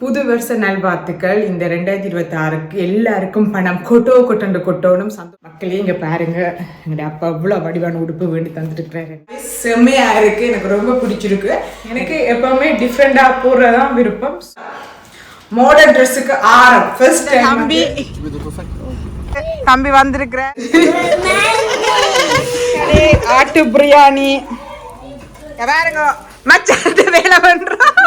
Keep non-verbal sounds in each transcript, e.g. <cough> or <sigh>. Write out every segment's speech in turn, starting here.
புது வருஷ நல்வாழ்த்துக்கள். இந்த ரெண்டாயிரத்தி இருபத்தி ஆறுக்கு எல்லாருக்கும் பணம். கொட்டோ கொட்டண்டு கொட்டோனும் சந்த மக்களே இங்கே பாருங்க. எங்களுடைய அப்பா அவ்வளோ வடிவான உடுப்பு வேண்டி தந்துருக்கிறாரு. செம்மையா இருக்கு. எனக்கு ரொம்ப பிடிச்சிருக்கு. எனக்கு எப்பவுமே டிஃப்ரெண்டாக போடுறதான் விருப்பம். மாடர்ன் ட்ரெஸ்ஸுக்கு ஆரம். ஃபர்ஸ்ட் தம்பி தம்பி வந்திருக்கிறேன் ஆட்டு பிரியாணி. பாருங்க. மச்சான் வேலை பண்றோம்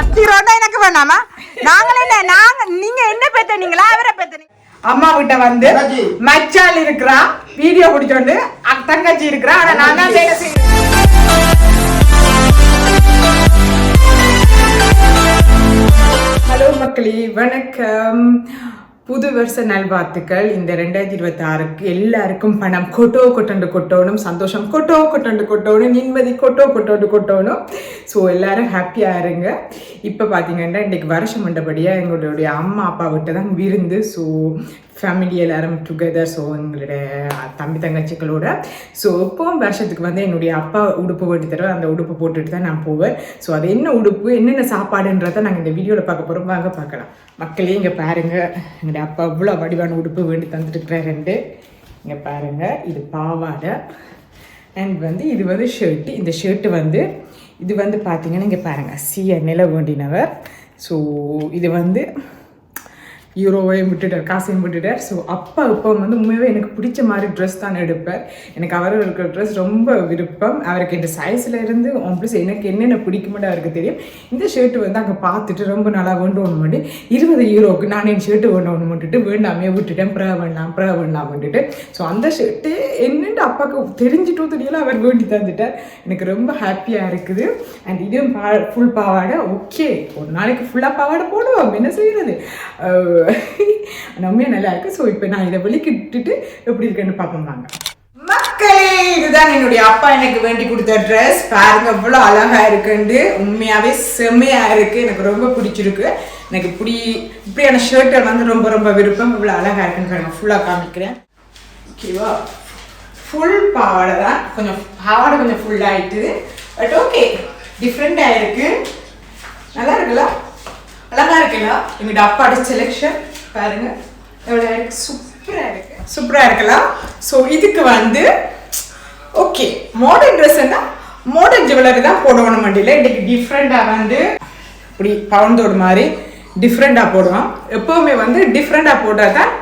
பத்து ரூபா எனக்கு வேணாமா? நாங்களே என்ன நாங்க நீங்க என்ன பெத்தனீங்களா அவரை பெத்தனீங்க அம்மா கிட்ட வந்து மச்சால் இருக்கிறா வீடியோ பிடிச்சோண்டு தங்கச்சி இருக்கிறா ஆனா நான் தான் வேலை செய்யறேன் ஹலோ மக்களே வணக்கம். புது வருஷ நல்வாழ்த்துக்கள். இந்த ரெண்டாயிரத்தி இருபத்தி ஆறுக்கு எல்லாருக்கும் பணம். கொட்டோ கொட்டண்டு கொட்டோனும். சந்தோஷம். கொட்டோ கொட்டண்டு கொட்டோனும். நிம்மதி. கொட்டோ கொட்டோண்டு கொட்டோனும். ஸோ எல்லாரும் ஹாப்பியாக இருங்க. இப்போ பார்த்தீங்கன்னா இன்றைக்கு வருஷம் மண்டபடியாக எங்களுடைய அம்மா அப்பா விட்டு தான் விருந்து. ஸோ ஃபேமிலி எல்லாரும் டுகெதர் ஸோ எங்களுடைய தம்பி தங்கச்சிகளோட. ஸோ எப்பவும் வருஷத்துக்கு வந்து என்னுடைய அப்பா உடுப்பு போட்டு தருவேன் அந்த உடுப்பு போட்டுட்டு தான் நான் போவேன். ஸோ அது என்ன உடுப்பு என்னென்ன சாப்பாடுன்றதை நாங்கள் இந்த வீடியோவில் பார்க்க போகிறோம் வாங்க பார்க்கலாம். மக்களே இங்கே பாருங்கள் எங்களுடைய அப்பா இவ்வளோ வடிவான உடுப்பு வேண்டி தந்துட்டுருக்கிறார் ரெண்டு. இங்கே பாருங்கள் இது பாவாடை. அண்ட் வந்து இது வந்து ஷர்ட்டு இந்த ஷர்ட்டு வந்து இது வந்து பார்த்தீங்கன்னா இங்கே பாருங்கள் சிய நில வேண்டினவர். ஸோ இது வந்து யூரோவையும் விட்டுட்டார் காசையும் விட்டுட்டார். ஸோ அப்பா இப்போ வந்து உண்மையாகவே எனக்கு பிடிச்ச மாதிரி ட்ரெஸ் தான் எடுப்பார். எனக்கு அவர் இருக்கிற ட்ரெஸ் ரொம்ப விருப்பம். அவருக்கு இந்த சைஸில் இருந்து ப்ளஸ் எனக்கு என்னென்ன பிடிக்குமெண்டு அவருக்கு தெரியும். இந்த ஷர்ட்டு வந்து அங்கே பார்த்துட்டு ரொம்ப நல்லா வேண்டு ஒன்று மட்டும் இருபது யூரோக்கு நான் என் ஷர்ட்டு வேண்டு ஒன்று மட்டுட்டு வேண்டாமே விட்டுட்டேன் ப்ரா வேண்டாம் ப்ரா வேண்டாம் வந்துட்டு ஸோ அந்த ஷர்ட்டு என்னென்னு அப்பாவுக்கு தெரிஞ்சிட்டும் தெரியல அவர் வேண்டி தந்துட்டார். எனக்கு ரொம்ப ஹாப்பியாக இருக்குது. அண்ட் இதுவும் பா ஃபுல் பாவாடை ஓகே ஒரு நாளைக்கு ஃபுல்லாக பாவாடை போடுவோம். என்ன செய்யறது? <laughs> நம்மளே நல்லா இருக்கு. ஸோ இப்போ நான் இதை வெளிக்கிட்டுட்டு எப்படி இருக்குன்னு பார்ப்போம் வாங்க. மக்களே இதுதான் என்னுடைய அப்பா எனக்கு வேண்டி கொடுத்த ட்ரெஸ் பாருங்க அவ்வளோ அழகா இருக்குண்டு. உண்மையாவே செம்மையா இருக்கு. எனக்கு ரொம்ப பிடிச்சிருக்கு. எனக்கு இப்படி இப்படியான ஷர்ட்டை வந்து ரொம்ப ரொம்ப விருப்பம். இவ்வளோ அழகா இருக்குன்னு நான் ஃபுல்லாக காமிக்கிறேன். ஓகேவா ஃபுல் பாவாடை தான். கொஞ்சம் பாவாடை கொஞ்சம் ஃபுல்லாகிட்டு ஆயிட்டு. பட் ஓகே டிஃப்ரெண்டாக இருக்கு. நல்லா இருக்குல்ல? இருக்கலாம் இருக்குல்ல அப்பாவோட செலெக்ஷன் பாருங்க எவ்வளோ இருக்கு சூப்பராக இருக்கு சூப்பராக இருக்கலாம் ஸோ இதுக்கு வந்து ஓகே மாடர்ன் ட்ரெஸ்ஸுன்னா மாடர்ன் ஜுவல்லரி தான் போடணும் வண்டியில் இன்றைக்கு டிஃப்ரெண்ட்டாக வந்து இப்படி பவுண்டோடு மாதிரி டிஃப்ரெண்ட்டாக போடுவோம் எப்போவுமே வந்து டிஃப்ரெண்ட்டாக போட்டால் தான்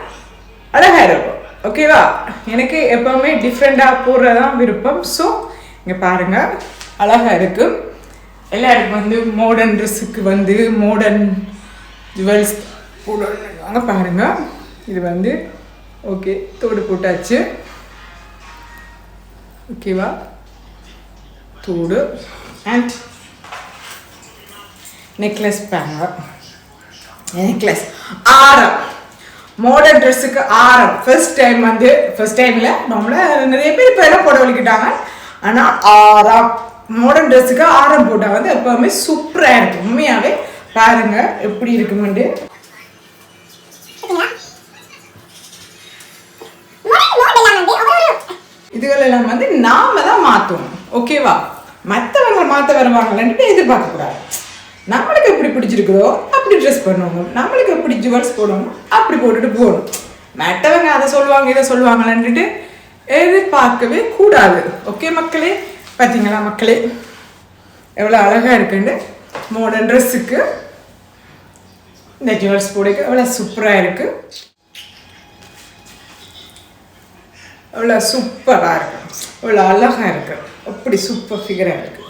அழகாக இருக்கும் ஓகேவா எனக்கு எப்போவுமே டிஃப்ரெண்ட்டாக போடுறதான் விருப்பம் ஸோ இங்கே பாருங்கள் அழகாக இருக்குது எல்லாருக்கும் வந்து மாடர்ன் ட்ரெஸ்ஸுக்கு வந்து மாடர்ன் ஜுவல்ஸ் போடுவாங்க பாருங்கள் இது வந்து ஓகே தோடு போட்டாச்சு. ஓகேவா தோடு. அண்ட் நெக்லஸ் பாருங்க நெக்லஸ் ஆரம். மாடர்ன் ட்ரெஸ்ஸுக்கு ஆரம். ஃபர்ஸ்ட் டைம் வந்து ஃபர்ஸ்ட் டைமில் நம்மளை நிறைய பேர் இப்போ எல்லாம் போட வலிக்கிட்டாங்க. ஆனால் ஆரம். மாடர்ன் ட்ரெஸ்ஸுக்கு ஆரம் போட்டால் வந்து எப்போவுமே சூப்பராக இருக்கும் உண்மையாகவே பாருங்க எப்படி இருக்குமெண்டு. இதுகள் எல்லாம் வந்து நாம தான் மாற்றுவோம் ஓகேவா மற்றவங்க மாற்ற வருவாங்களான்ட்டு எதிர்பார்க்க கூடாது. நம்மளுக்கு எப்படி பிடிச்சிருக்குதோ அப்படி ட்ரெஸ் பண்ணுவோம் நம்மளுக்கு எப்படி ஜுவல்ஸ் போடணும் அப்படி போட்டுட்டு போகணும். மற்றவங்க அதை சொல்லுவாங்க இதை சொல்லுவாங்களான்ட்டு எதிர்பார்க்கவே கூடாது. ஓகே மக்களே? பார்த்தீங்களா மக்களே? எவ்வளோ அழகாக இருக்குன்னு மாடர்ன் ட்ரெஸ்ஸுக்கு இந்த ஜுவல்ஸ் போடுக்கு அவ்வளோ சூப்பராக இருக்குது அவ்வளோ சூப்பராக இருக்கு. அவ்வளோ அழகாக இருக்கு. அப்படி சூப்பர் ஃபிகராக இருக்கு.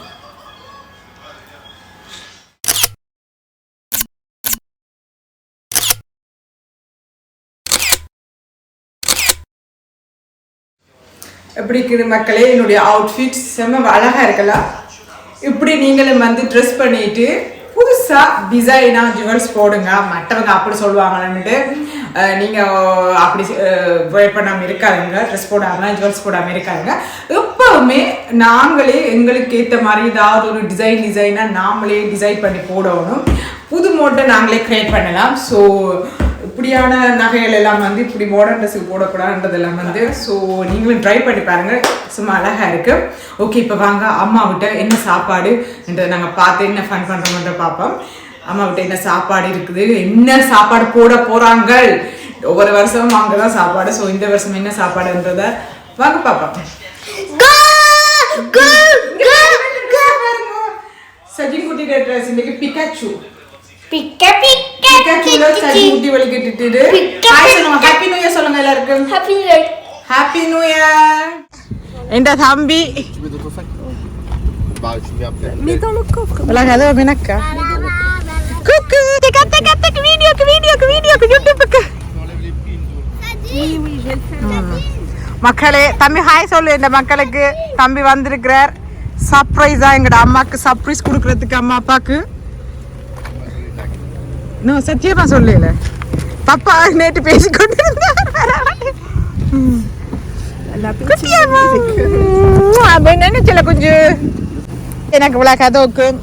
எப்படி இருக்குது மக்களே? என்னுடைய அவுட்ஃபிட் செம்ம அழகாக இருக்கலாம் இப்படி நீங்களும் வந்து ட்ரெஸ் பண்ணிட்டு புதுசாக டிசைனாக ஜுவல்ஸ் போடுங்க. மற்றவங்க அப்படி சொல்லுவாங்கன்னுட்டு நீங்கள் நீங்க அப்படி ட்ரை பண்ணாமல் இருக்காதுங்க. ட்ரெஸ் போடாமல் ஜுவல்ஸ் போடாமல் இருக்காதுங்க. எப்பவுமே நாங்களே எங்களுக்கு ஏற்ற மாதிரி ஏதாவது ஒரு டிசைன் டிசைனாக நாமளே டிசைன் பண்ணி போடணும். புது மோட்டை நாங்களே க்ரியேட் பண்ணலாம். ஸோ இப்படியான நகைகள் எல்லாம் வந்து இப்படி மாடர்ன் ட்ரெஸ்ஸுக்கு போடக்கூடாதுன்றதெல்லாம் வந்து ஸோ நீங்களும் ட்ரை பண்ணி பாருங்க. சும்மா அழகா இருக்கு. ஓகே இப்போ வாங்க. அம்மா விட்ட என்ன சாப்பாடு என்றதை நாங்கள் பார்த்து என்ன ஃபன் பண்ணுறோம்ன்ற பார்ப்போம். அம்மா விட்ட என்ன சாப்பாடு இருக்குது? என்ன சாப்பாடு போட போறாங்க ஒவ்வொரு வருஷமும் அங்கே தான் சாப்பாடு. ஸோ இந்த வருஷம் என்ன சாப்பாடுன்றத வாங்க பார்ப்போம். சஜின் குட்டியோட ட்ரெஸ் இன்னைக்கு பிகாச்சு பிக்க பிக்க வலிக்கிட்டு ஹாய் சொல்லுங்க. ஹாப்பி நியூ இயர் சொல்லுங்க எல்லாருக்கும். Happy new year happy new year என்ற தம்பி. உலக அது வினக்கா. குக்கு கத்த கத்த வீடியோக்கு வீடியோக்கு வீடியோக்கு யூடியூப்க்கு மக்களே தம்பி ஹாய் சொல்லு இந்த மக்களுக்கு. தம்பி வந்திருக்கிறார். சர்ப்ரைஸா எங்கட அம்மாக்கு சர்ப்ரைஸ் கொடுக்கறதுக்கு அம்மா அப்பாக்கு. இன்னும் சத்தியமா சொல்லல பப்பா நேற்று பேசி கொண்டு நினைச்சல கொஞ்சம் எனக்கு இவ்வளோ கதை வைக்கும்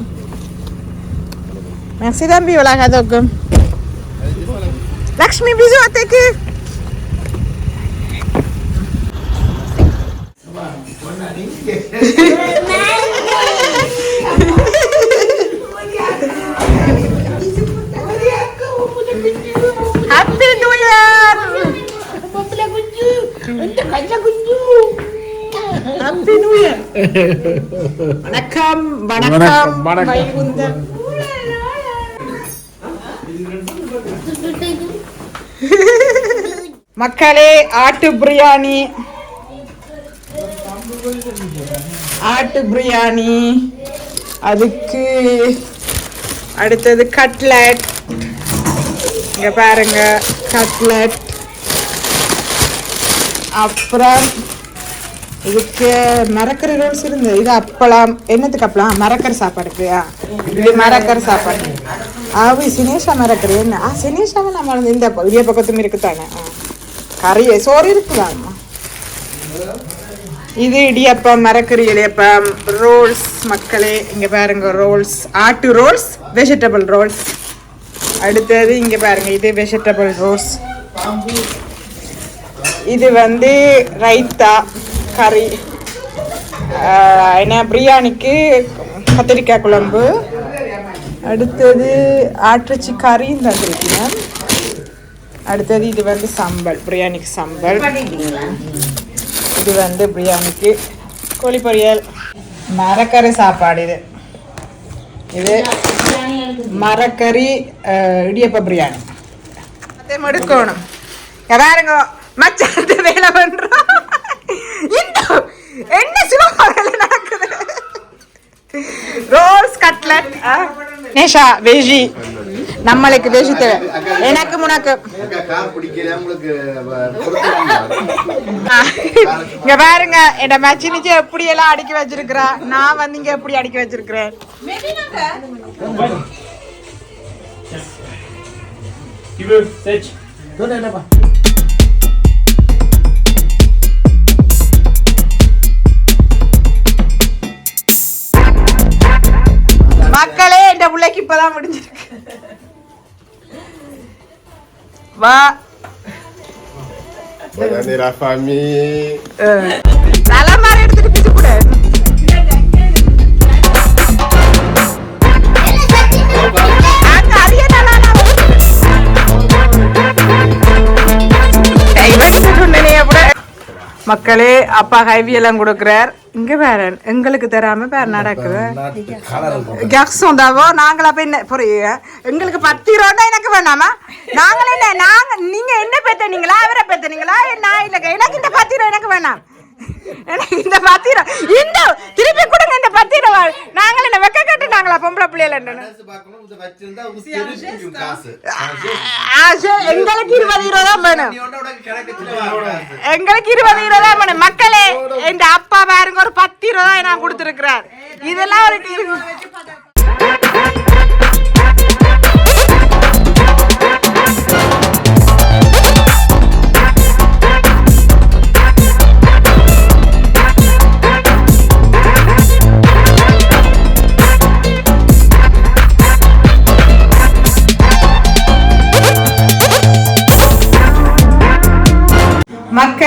மெர்சி தம்பி இவ்வளோ கதை வைக்கும் லக்ஷ்மி பிஜு அத்தைக்கு வணக்கம் வணக்கம் வணக்கம். மக்களே ஆட்டு பிரியாணி. ஆட்டு பிரியாணி. அதுக்கு அடுத்தது கட்லட். இங்க பாருங்க கட்லட். அப்புறம் இதுக்கு மறக்கிற ரோல்ஸ் இருந்து இது அப்பளம் என்னத்துக்கு அப்பளம்? மறக்கிற சாப்பாடுக்கு ஆ, இது மறக்கிற சாப்பாடு. ஆவி சினேஷா மரக்கறி என்ன? ஆ சினேஷாவை நம்ம இந்த பகுதிய பக்கத்தும் இருக்குதானே? ஆ. கறி சோறு இருக்குதாம்மா? இது இடியப்பம் மரக்கறி இடியப்பம் ரோல்ஸ் மக்களே இங்க பாருங்க ரோல்ஸ் ஆட்டு ரோல்ஸ் வெஜிடபிள் ரோல்ஸ் அடுத்தது இங்க பாருங்க இது வெஜிடபிள் ரோல்ஸ் இது வந்து ரைத்தா. கறி என்ன பிரியாணிக்கு கத்திரிக்காய் குழம்பு. அடுத்தது ஆட்டிறைச்சி கறியும் தந்திருக்கேன் அடுத்தது இது வந்து சம்பல் பிரியாணிக்கு சம்பல். இது வந்து பிரியாணிக்கு கோழி பொரியல். மரக்கறி சாப்பாடு இது. இது மரக்கறி இடியப்ப பிரியாணி. அதே மடுக்கணும் பாருங்க மச்சான் வேலை பண்ணுறோம் இந்த என்ன சிவபாடல நடக்குது? ரோல்ஸ் கட்லட் நேஷா வெஜி. நம்மளுக்கு வெஜி தேவை. எனக்கு முனக்கு இங்க பாருங்க என்ன மச்சினிச்சு எப்படி எல்லாம் அடுக்கி வச்சிருக்கிறா? நான் வந்து இங்க எப்படி அடுக்கி வச்சிருக்கிறேன்? Tu veux, பிள்ளைக்கு இப்பதான் முடிஞ்சிருக்கு. வா. எடுத்துட்டு பிச்சு கூட. மக்களே அப்பா ஹைவி எல்லாம் கொடுக்குறார். இங்க வேற எங்களுக்கு தராம வேற நடக்குது. கக்ஸும் தாவோ நாங்களா போய் என்ன புரியுங்க எங்களுக்கு பத்து ரூபா எனக்கு வேணாமா? நாங்களே என்ன நாங்க நீங்க என்ன பெத்தனீங்களா அவரை பெத்தனீங்களா நான் இல்ல எனக்கு இந்த பத்து ரூபா எனக்கு வேணாம். இந்த பத்து ரூபா இந்த திருப்பி கொடுங்க இந்த பத்து ரூபா நாங்களே என்ன வெக்க கட்டு நாங்களா பொம்பளை பிள்ளைல. எங்களுக்கு இருபது ரூபா தான் வேணும். எங்களுக்கு இருபது ரூபா தான் வேணும். மக்களே எங்க அப்பா பாருங்க ஒரு பத்து ரூபா நான் கொடுத்துருக்கிறார். இதெல்லாம் ஒரு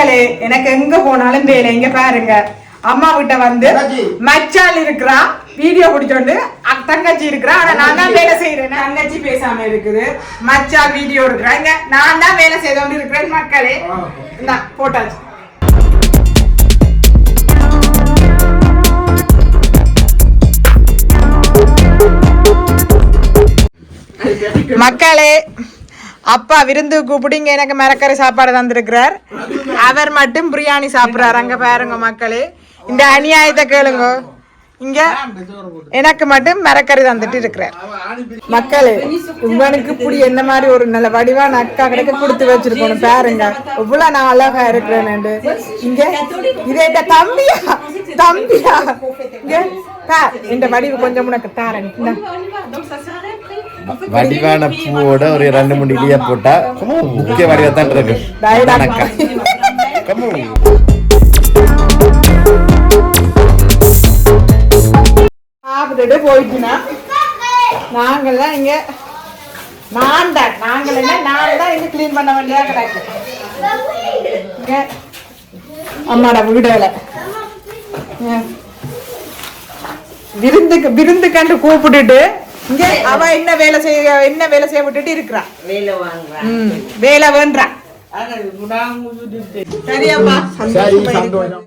மக்களே எனக்கு எங்க போனாலும் வேலை? இங்க பாருங்க. அம்மா கிட்ட வந்து மச்சான் இருக்கிறா வீடியோ பிடிச்சோண்டு தங்கச்சி இருக்கிறா. ஆனா நான் தான் வேலை செய்யறேன் தங்கச்சி பேசாம இருக்குது. மச்சான் வீடியோ இருக்கிறாங்க நான் தான் வேலை செய்தோண்டு இருக்கிறேன் மக்களே. இந்தா, போட்டாச்சு. மக்களே அப்பா விருந்து கூப்பிடுங்க எனக்கு மரக்கறி சாப்பாடு தந்திருக்கிறார். அவர் மட்டும் பிரியாணி சாப்பிட்றாரு. அங்க பாருங்க மக்களே. இந்த அநியாயத்தை கேளுங்க. இங்க எனக்கு மட்டும் மரக்கறி தந்துட்டு இருக்கிறார். மக்களே உங்களுக்கு இப்படி என்ன மாதிரி ஒரு நல்ல வடிவான அக்கா கிடைக்க கொடுத்து வச்சிருக்கணும் பாருங்க. இவ்வளவு நான் அழகா இருக்கிறேன் இங்க இதே தம்பியா? தம்பியா? இங்க இந்த வடிவு கொஞ்சம் உனக்கு தாரன். வடிவான பூவோட ஒரு ரெண்டு மூணு இலியா போட்டா முக்கிய வடிவா தான் இருக்கு. சாப்பிட்டுட்டு போயிட்டுனா நாங்கெல்லாம் இங்க நான் தான் நாங்கள் என்ன? நான் தான் இங்க க்ளீன் பண்ண வேண்டியதா கிடக்கு. இங்க அம்மாட வீடுல விருந்துக்கு விருந்து கண்டு கூப்பிட்டுட்டு இங்க அவ என்ன வேலை செய்ய என்ன வேலை செய்ய விட்டுட்டு இருக்கிறா. வேலை வாங்குறேன் ம் வேலை வேண்டா சரியாப்பா. சரி சந்தோஷம்.